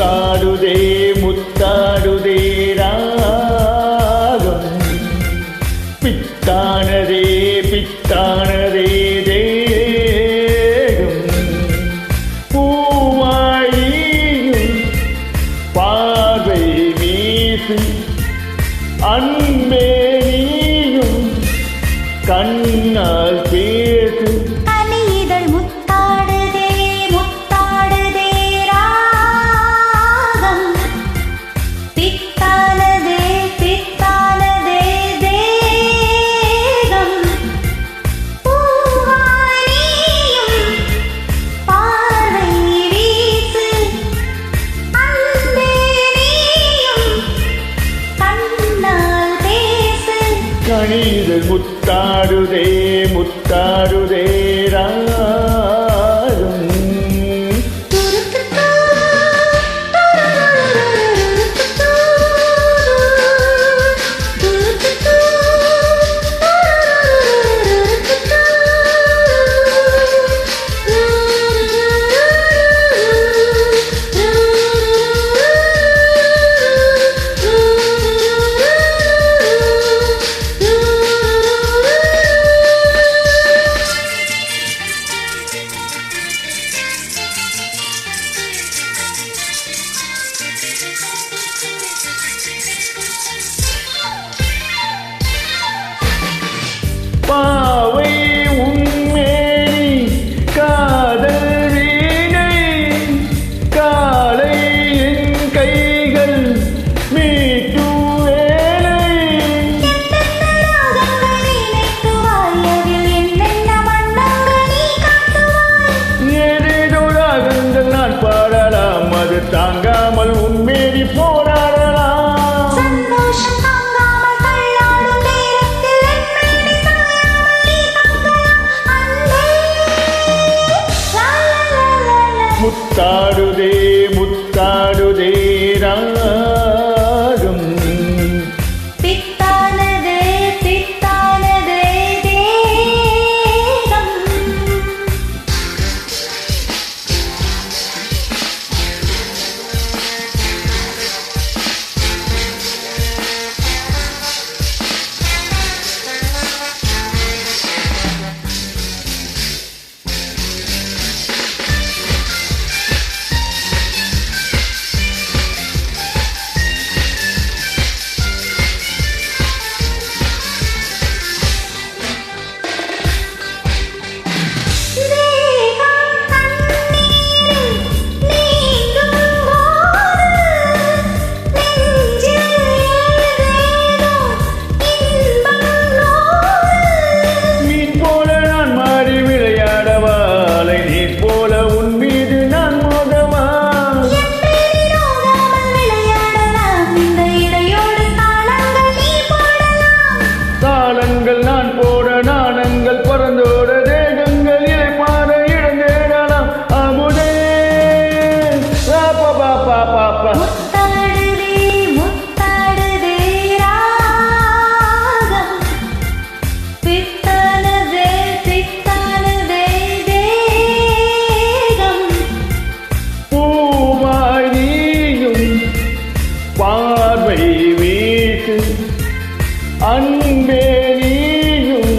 മുത്താടുതേ മുത്താടുതേ രാഗം. പിത്താണതേ പിത്താണതേ ദേഹം. പൂവായി പാർവൈ വീസ് അൻപേ கழிது முத்தாடுதே முத்தாடுதே ரா Ram அன்பே நீயும்